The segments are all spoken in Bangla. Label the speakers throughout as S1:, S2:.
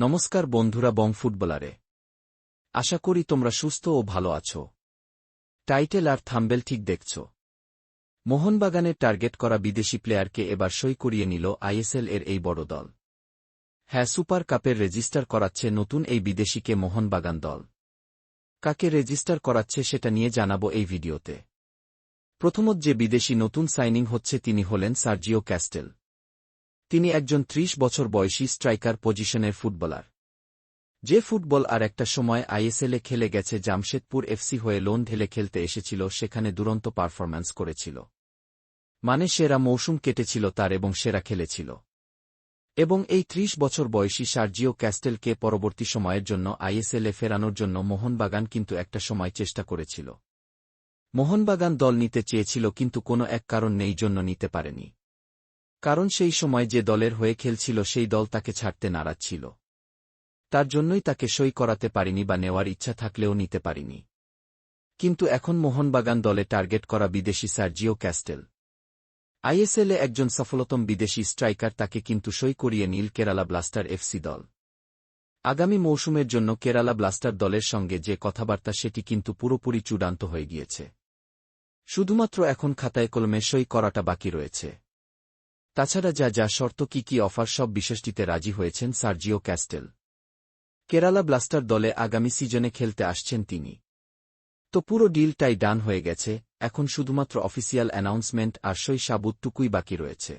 S1: নমস্কার বন্ধুরা বং ফুটবলারে। আশা করি তোমরা সুস্থ ও ভালো আছো। টাইটেল আর থাম্বেল ঠিক দেখছ। মোহনবাগানের টার্গেট করা বিদেশি প্লেয়ারকে এবার সই করিয়ে নিল আইএসএল এর এই বড় দল। হ্যাঁ সুপার কাপের রেজিস্টার করাচ্ছে নতুন এই বিদেশিকে মোহনবাগান দল। কাকে রেজিস্টার করাচ্ছে সেটা নিয়ে জানাব এই ভিডিওতে। প্রথমত যে বিদেশি নতুন সাইনিং হচ্ছে তিনি হলেন সার্জিও ক্যাস্টেল। তিনি একজন ত্রিশ বছর বয়সী স্ট্রাইকার পজিশনের ফুটবলার। যে ফুটবল আর একটা সময় আইএসএলে খেলে গেছে, জামশেদপুর এফসি হয়ে লোন ঢেলে খেলতে এসেছিল, সেখানে দুরন্ত পারফরম্যান্স করেছিল। মানে সেরা মৌসুম কেটেছিল তার এবং সেরা খেলেছিল। এবং এই ত্রিশ বছর বয়সী সার্জিও ক্যাস্টেলকে পরবর্তী সময়ের জন্য আইএসএলে ফেরানোর জন্য মোহনবাগান কিন্তু একটা সময় চেষ্টা করেছিল। মোহনবাগান দল নিতে চেয়েছিল কিন্তু কোনো এক কারণ নেই, জন্য নিতে পারেনি। কারণ সেই সময় যে দলের হয়ে খেলছিল সেই দল তাকে ছাড়তে নারাজ ছিল। তার জন্যই তাকে সই করাতে পারিনি বা নেওয়ার ইচ্ছা থাকলেও নিতে পারিনি। কিন্তু এখন মোহনবাগান দলে টার্গেট করা বিদেশি সার্জিও ক্যাস্টেল। আইএসএলে একজন সফলতম বিদেশি স্ট্রাইকার তাকে কিন্তু সই করিয়ে নীল কেরালা ব্লাস্টার এফসি দল। আগামী মৌসুমের জন্য কেরালা ব্লাস্টার দলের সঙ্গে যে কথাবার্তা সেটি কিন্তু পুরোপুরি চূড়ান্ত হয়ে গিয়েছে। শুধুমাত্র এখন খাতায় কলমে সই করাটা বাকি রয়েছে। তাছাড়া যা যা শর্ত কি কি অফার সব বিশেষটিতে রাজি হয়েছেন সার্জিও ক্যাস্টেল। কেরালা ব্লাস্টার দলে আগামী সিজনে খেলতে আসছেন তিনি। তো পুরো ডিলটাই ডান হয়ে গেছে, এখন শুধুমাত্র অফিসিয়াল অ্যানাউন্সমেন্ট আর সই সাবুতটুকুই বাকি রয়েছে।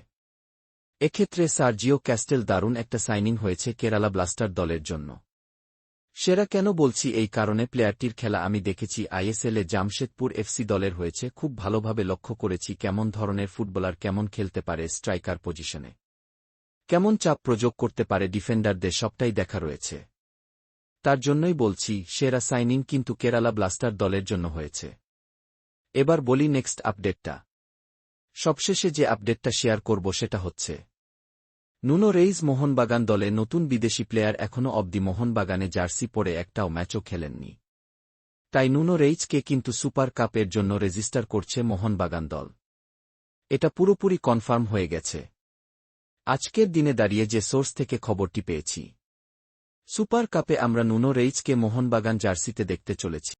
S1: এক্ষেত্রে সার্জিও ক্যাস্টেল দারুণ একটা সাইনিং হয়েছে কেরালা ব্লাস্টার দলের জন্য। সেরা কেন বলছি এই কারণে প্লেয়ারটির খেলা আমি দেখেছি আইএসএলে জামশেদপুর এফসি দলের হয়েছে, খুব ভালোভাবে লক্ষ্য করেছি কেমন ধরনের ফুটবলার কেমন খেলতে পারে স্ট্রাইকার পজিশনে। কেমন চাপ প্রযোগ করতে পারে ডিফেন্ডারদের সবটাই দেখা রয়েছে। তার জন্যই বলছি, সেরা সাইনিং কিন্তু কেরালা ব্লাস্টার দলের জন্য হয়েছে। এবার বলি নেক্সট আপডেটটা। সবশেষে যে আপডেটটা শেয়ার করব সেটা হচ্ছে নুনো রেইজ মোহনবাগান দলে নতুন বিদেশি প্লেয়ার এখনও অবধি মোহনবাগানে জার্সি পরে একটাও ম্যাচও খেলেননি। তাই নুনো রেইজকে কিন্তু সুপার কাপের জন্য রেজিস্টার করছে মোহনবাগান দল। এটা পুরোপুরি কনফার্ম হয়ে গেছে। আজকের দিনে দাঁড়িয়ে যে সোর্স থেকে খবরটি পেয়েছি। সুপার কাপে আমরা নুনো রেইজকে মোহনবাগান জার্সিতে দেখতে চলেছি।